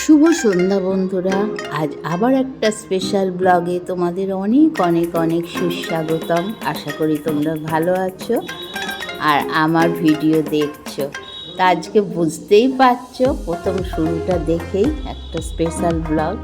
শুভ সন্ধ্যা বন্ধুরা। আজ আবার একটা স্পেশাল ব্লগে তোমাদের অনেক অনেক অনেক সুস্বাগতম। আশা করি তোমরা ভালো আছো আর আমার ভিডিও দেখছ। তা আজকে বুঝতেই পারছ, প্রথম শুরুটা দেখেই একটা স্পেশাল ব্লগ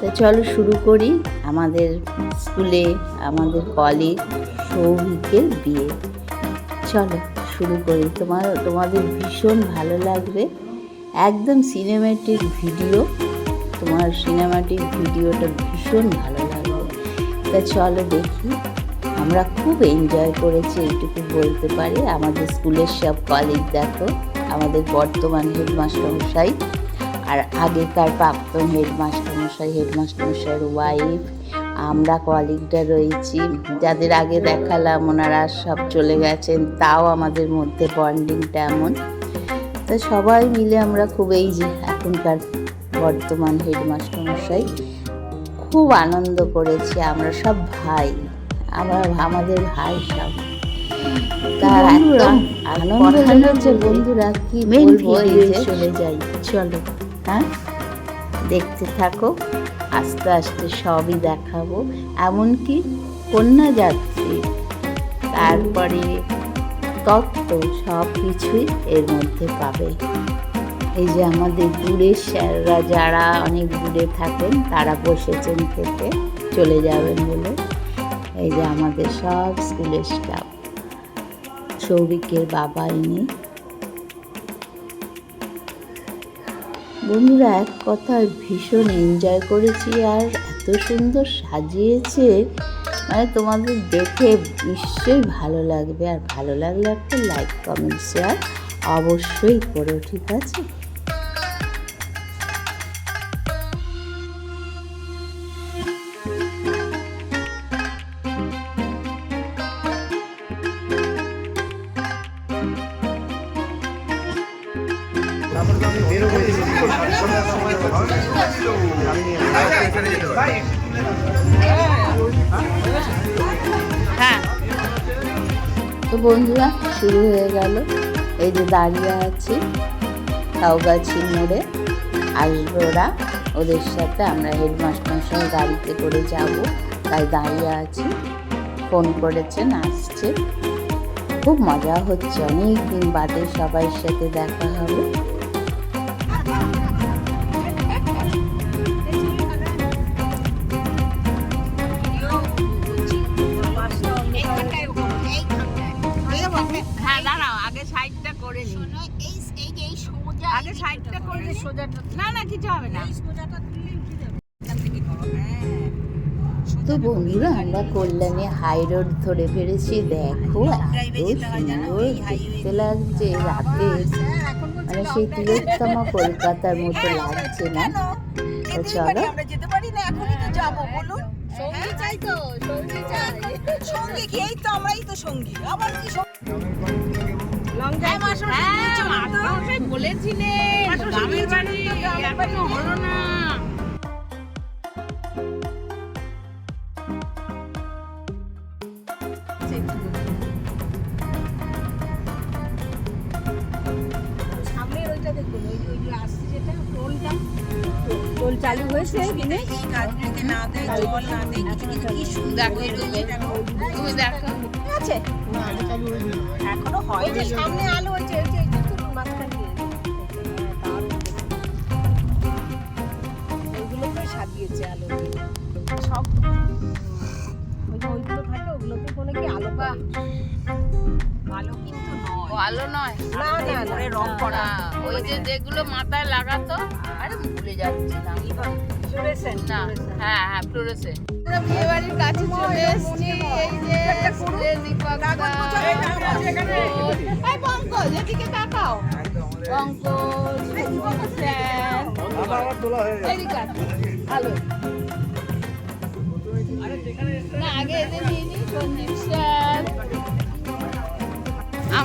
তা চলো শুরু করি। আমাদের স্কুলে, আমাদের কলেজ সৌভিকের বিয়ে। চলো শুরু করি। তোমার, তোমাদের ভীষণ ভালো লাগবে। একদম সিনেমেটিক ভিডিও তোমার সিনেমাটিক ভিডিওটা ভীষণ ভালো লাগল। তা চলো দেখি। আমরা খুব এনজয় করেছি, এইটুকু বলতে পারি। আমাদের স্কুলের সব কলিগ দেখো, আমাদের বর্তমান হেডমাস্টারমশাই আর আগেকার প্রাক্তন হেডমাস্টারমশাই হেডমাস্টারমশাইয়ের ওয়াইফ আমরা কলিগরা রয়েছি। যাদের আগে দেখালাম, ওনারা সব চলে গেছেন। তাও আমাদের মধ্যে বন্ডিংটা এমন। তো সবাই মিলে আমরা খুব এই যে এখনকার বর্তমান হেডমাস্টারমশাই খুব আনন্দ করেছি আমরা সব ভাই আমরা আমাদের ভাই সব। তার একদম আনন্দ হচ্ছে বন্ধুরা কি বলব চলে যাই। চলো। হ্যাঁ? দেখতে থাকো আস্তে আস্তে সবই দেখাবো। এমনকি কন্যা যাত্রী তারপরে তত্ত্ব সব কিছুই এর মধ্যে পাবে। এই যে আমাদের দূরের স্যাররা যারা অনেক দূরে থাকেন, তারা বসেছেন থেকে চলে যাবেন বলে। এই যে আমাদের সব স্কুলের স্টাফ সৌভিকের বাবা ইনি। বন্ধুরা, এক কথায় ভীষণ এনজয় করেছি আর এত সুন্দর সাজিয়েছে। মানে তোমাদের দেখে নিশ্চয়ই ভালো লাগবে। আর ভালো লাগলে একটা লাইক কমেন্ট শেয়ার অবশ্যই করো ঠিক আছে? বন্ধুরা, শুরু হয়ে গেল। এই যে দাঁড়িয়ে আছি, কাউগাছি মোড়ে। আসবে ওরা ওদের সাথে আমরা হেডমাস্টার সঙ্গে গাড়িতে করে যাব। তাই দাঁড়িয়ে আছি। ফোন করেছেন, আসছে। খুব মজা হচ্ছে। অনেক দিন বাদে সবাই সাথে দেখা হবে। আমরা কল্যাণী হাই রোড ধরে ফেলেছি দেখো এত সুন্দর দেখতে লাগছে রাতে। মানে সেই তিলোত্তমা কলকাতার মতো লাগছে না। তো চলো। আমরা যেতে পারি দেখো। তুমি দেখো। আছে? এখনও ওই হয়নি। যে সামনে আলো হয়েছে ওইগুলোকে সাজিয়েছে আলো। সব ওই যে ওইগুলো থাকে ওগুলোতে কোনো কি আলো বা কিন্তু নয়। না না রং করা। ওই যে যেগুলো মাথায় লাগাতো আরে ভুলে যাচ্ছি না ফ্লোরেসেন্ট। না হ্যাঁ হ্যাঁ ফ্লোরেসেন্ট। আমরা বিয়ে বাড়ির কাছে চলে এসেছি এই যে স্কুলের দীপক দা। এই পঙ্কজ এদিকে তাকাও। পঙ্কজ এদিকে আসো। না আগে এদের নিয়ে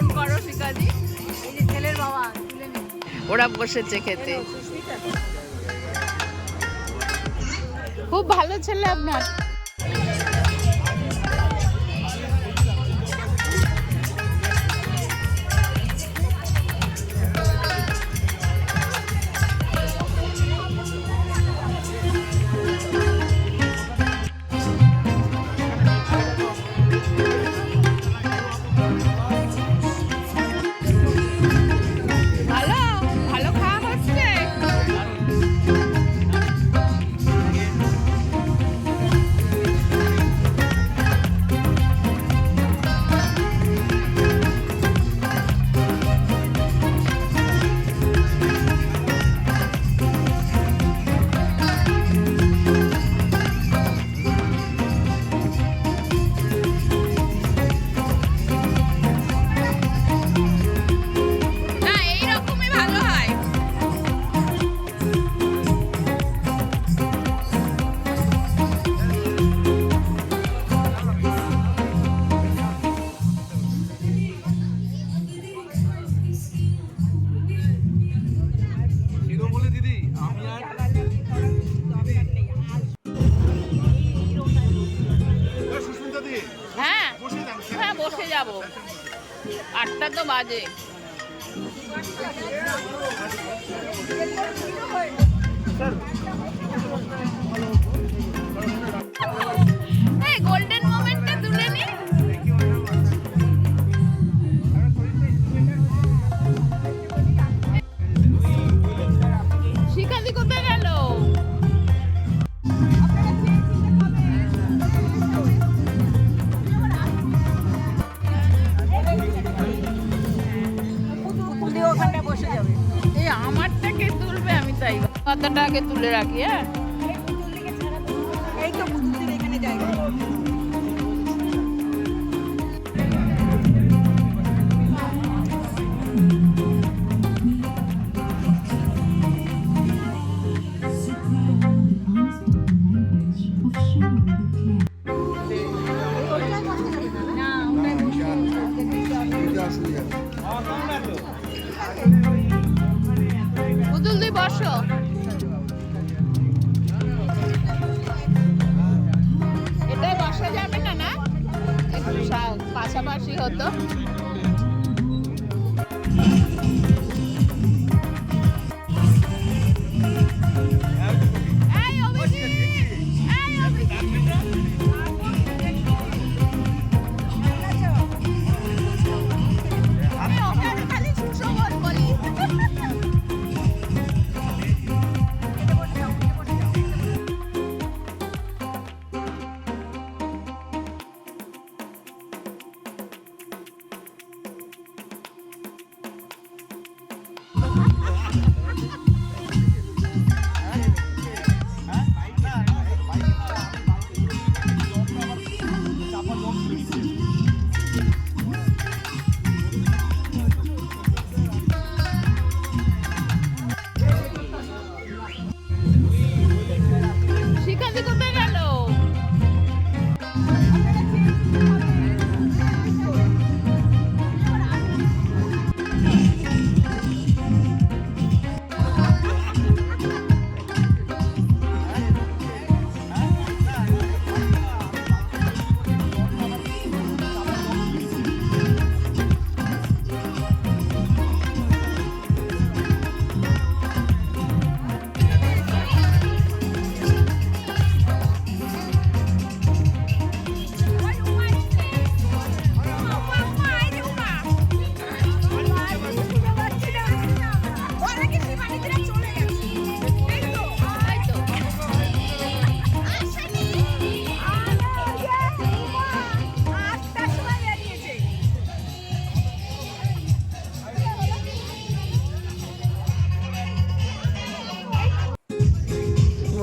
গরম করো শিকাজি এই যে ছেলের বাবা ওরা বসেছে খেতে। খুব ভালো ছেলে আপনার। 对 আগে তুলে রাখি হ্যাঁ?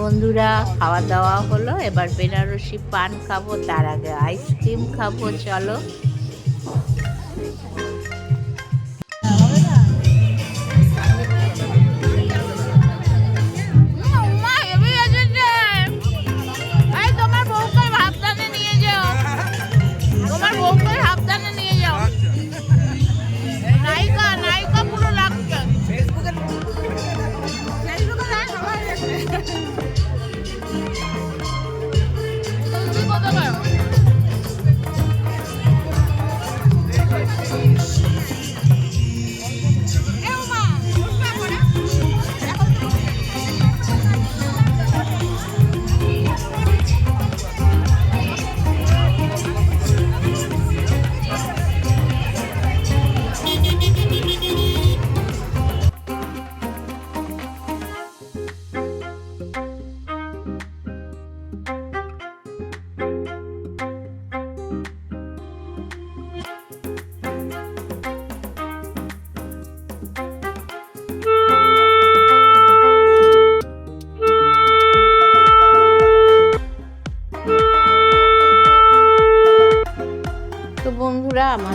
বন্ধুরা খাওয়া দাওয়া হলো। এবার বেনারসি পান খাব তার আগে আইসক্রিম খাব চলো।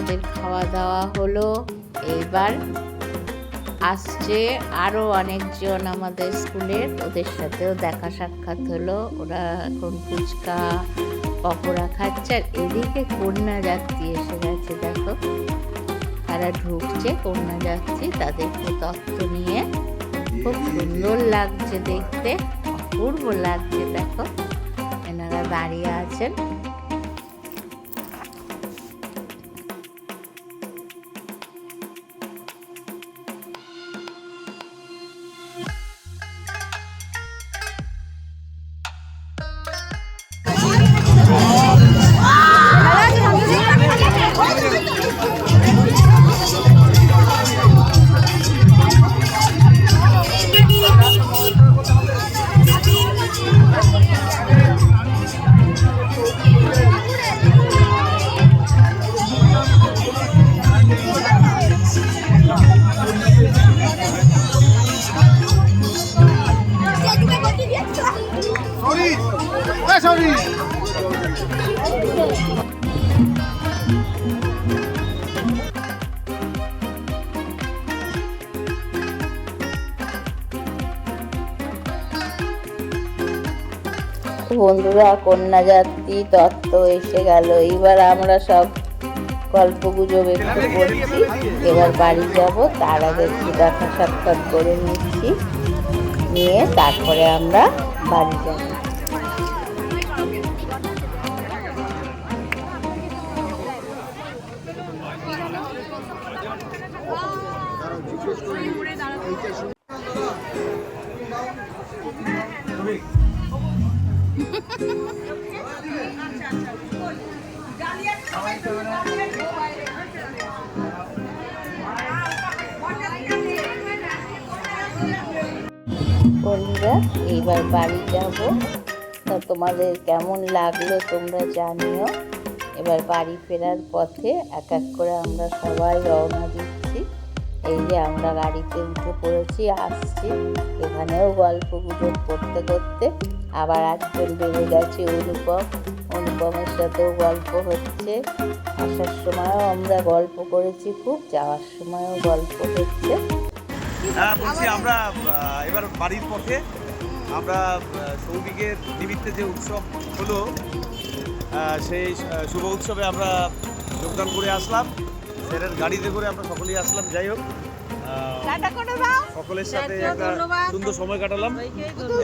আমাদের খাওয়া দাওয়া হলো। এবার আসছে আরও অনেকজন আমাদের স্কুলের, ওদের সাথেও দেখা সাক্ষাৎ হলো। ওরা এখন ফুচকা, পকোড়া খাচ্ছে, আর এদিকে কন্যা যাত্রী এসে গেছে, দেখো। তারা ঢুকছে, কন্যা যাত্রী, তাদেরকে তত্ত্ব নিয়ে খুব সুন্দর লাগছে দেখতে, অপূর্ব লাগছে, দেখো। এনারা দাঁড়িয়ে আছেন। Vai, vai, vai. বন্ধুরা, কন্যা কন্যাযাত্রী তত্ত্ব এসে গেল। এবার আমরা সব গল্প গুজব একটু করছি এবার বাড়ি যাব, তার আগে একটু দেখা সাক্ষাৎ করে নিচ্ছি। নিয়ে তারপরে আমরা বাড়ি যাব। বন্ধুরা, এইবার বাড়ি যাব। তা তোমাদের কেমন লাগল তোমরা জানিও। এবার বাড়ি ফেরার পথে এক এক করে আমরা সবাই রওনা দিচ্ছি। এই যে আমরা গাড়িতে উঠে পড়েছি, আসছি। এখানেও গল্প গুজব করতে করতে আবার একজন বেড়ে গেছে অনুপম, অনুপমের সাথেও গল্প হচ্ছে। আসার সময়ও আমরা গল্প করেছি, খুব যাওয়ার সময়ও গল্প হচ্ছে। হ্যাঁ বলছি আমরা এবার বাড়ির পথে আমরা সৌভিকের নিমিত্তে যে উৎসব হলো সেই শুভ উৎসবে আমরা যোগদান করে আসলাম। স্যারের গাড়িতে করে আমরা সকলেই আসলাম, যাই হোক। সকলের সাথে একটা সুন্দর সময় কাটালাম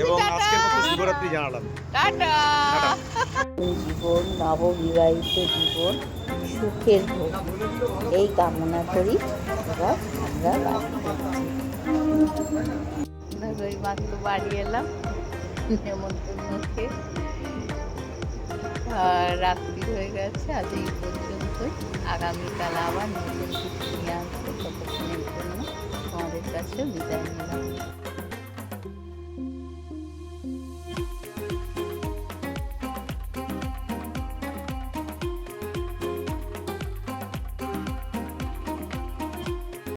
এবং আজকের মতো শুভরাত্রি জানালাম। জীবন নববিবাহিত জীবন সুখের হোক এই কামনা করি এবার আমরা বাড়ি। মাত্র বাড়ি এলাম নেমন্তন্নকে। আর রাত্রি হয়ে গেছে আজ এই পর্যন্তই। আগামীকাল আবার নতুন কিছু নিয়ে আসব কাছে বিদায় নিলাম